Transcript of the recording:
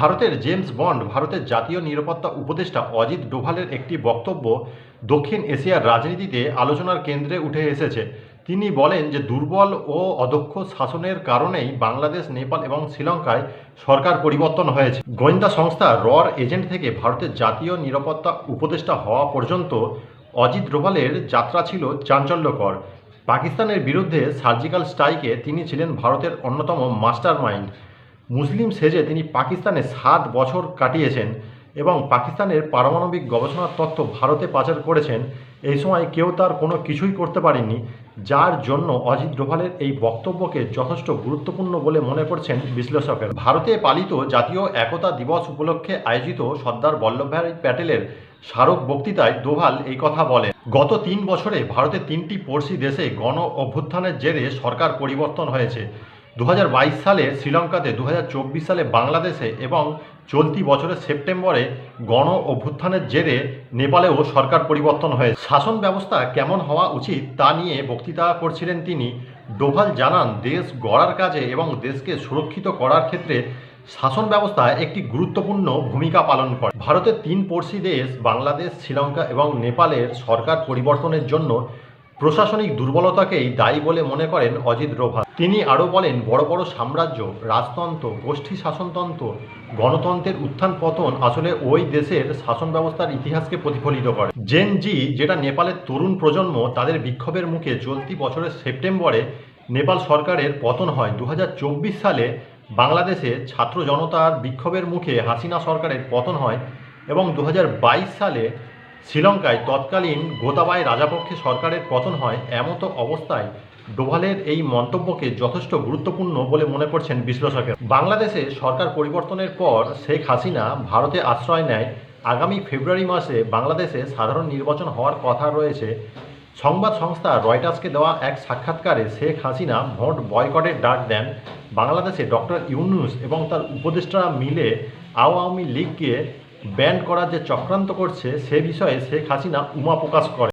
ভারতের James bond ভারতের জাতীয় নিরাপত্তা উপদেষ্টা অজিত ডোভালের একটি বক্তব্য দক্ষিণ এশিয়ার রাজনীতিতে আলোচনার কেন্দ্রে উঠে এসেছে। তিনি বলেন যে দুর্বল ও অদক্ষ শাসনের কারণেই বাংলাদেশ, নেপাল এবং শ্রীলঙ্কায় সরকার পরিবর্তন হয়েছে। গোয়েন্দা সংস্থা রর এজেন্ট থেকে ভারতের জাতীয় নিরাপত্তা উপদেষ্টা হওয়া পর্যন্ত অজিত ডোভালের যাত্রা ছিল চাঞ্চল্যকর। পাকিস্তানের বিরুদ্ধে সার্জিক্যাল স্ট্রাইকে তিনি ছিলেন ভারতের অন্যতম মাস্টার মাইন্ড মুসলিম সেজে তিনি পাকিস্তানে সাত বছর কাটিয়েছেন এবং পাকিস্তানের পারমাণবিক গবেষণার তথ্য ভারতে পাচার করেছেন, এই সময় কেউ তার কোনো কিছুই করতে পারেননি, যার জন্য অজিত ডোভালের এই বক্তব্যকে যথেষ্ট গুরুত্বপূর্ণ বলে মনে করছেন বিশ্লেষকের। ভারতে পালিত জাতীয় একতা দিবস উপলক্ষে আয়োজিত সর্দার বল্লভভাই প্যাটেলের স্মারক বক্তৃতায় ডোভাল এই কথা বলেন, গত তিন বছরে ভারতের তিনটি পড়শি দেশে গণ অভ্যুত্থানের জেরে সরকার পরিবর্তন হয়েছে। দু হাজার বাইশ সালে শ্রীলঙ্কাতে দু হাজার চব্বিশ সালে বাংলাদেশে এবং চলতি বছরের সেপ্টেম্বরে গণ অভ্যুত্থানের জেরে নেপালেও সরকার পরিবর্তন হয়েছে। শাসন ব্যবস্থা কেমন হওয়া উচিত তা নিয়ে বক্তৃতা করছিলেন তিনি। ডোভাল জানান, দেশ গড়ার কাজে এবং দেশকে সুরক্ষিত করার ক্ষেত্রে শাসন ব্যবস্থা একটি গুরুত্বপূর্ণ ভূমিকা পালন করে। ভারতের তিন পড়শি দেশ, বাংলাদেশ, শ্রীলঙ্কা এবং নেপালের সরকার পরিবর্তনের জন্য প্রশাসনিক দুর্বলতাকেই দায়ী বলে মনে করেন অজিত ডোভাল তিনি আরও বলেন, বড় বড় সাম্রাজ্য, রাজতন্ত্র, গোষ্ঠী শাসনতন্ত্র, গণতন্ত্রের উত্থান পতন আসলে ওই দেশের শাসন ব্যবস্থার ইতিহাসকে প্রতিফলিত করে। জেন জি, যেটা নেপালের তরুণ প্রজন্ম, তাদের বিক্ষোভের মুখে চলতি বছরের সেপ্টেম্বরে নেপাল সরকারের পতন হয়। দু হাজার চব্বিশ সালে বাংলাদেশে ছাত্র জনতার বিক্ষোভের মুখে হাসিনা সরকারের পতন হয় এবং দু হাজার বাইশ সালে শ্রীলঙ্কায় তৎকালীন গোতাবায় রাজাপক্ষে সরকারের পতন হয় এমতো অবস্থায় ডোভালের এই মন্তব্যকে যথেষ্ট গুরুত্বপূর্ণ বলে মনে করছেন বিশ্লেষকের। বাংলাদেশে সরকার পরিবর্তনের পর শেখ হাসিনা ভারতে আশ্রয় নেয়। আগামী ফেব্রুয়ারি মাসে বাংলাদেশে সাধারণ নির্বাচন হওয়ার কথা রয়েছে। সংবাদ সংস্থা রয়টার্সকে দেওয়া এক সাক্ষাৎকারে শেখ হাসিনা ভোট বয়কটের ডাক দেন। বাংলাদেশে ডক্টর ইউনুস এবং তার উপদেষ্টারা মিলে আওয়ামী লীগকে ব্যান্ড করার যে চক্রান্ত করছে সে বিষয়ে শেখ হাসিনা উমা প্রকাশ করে।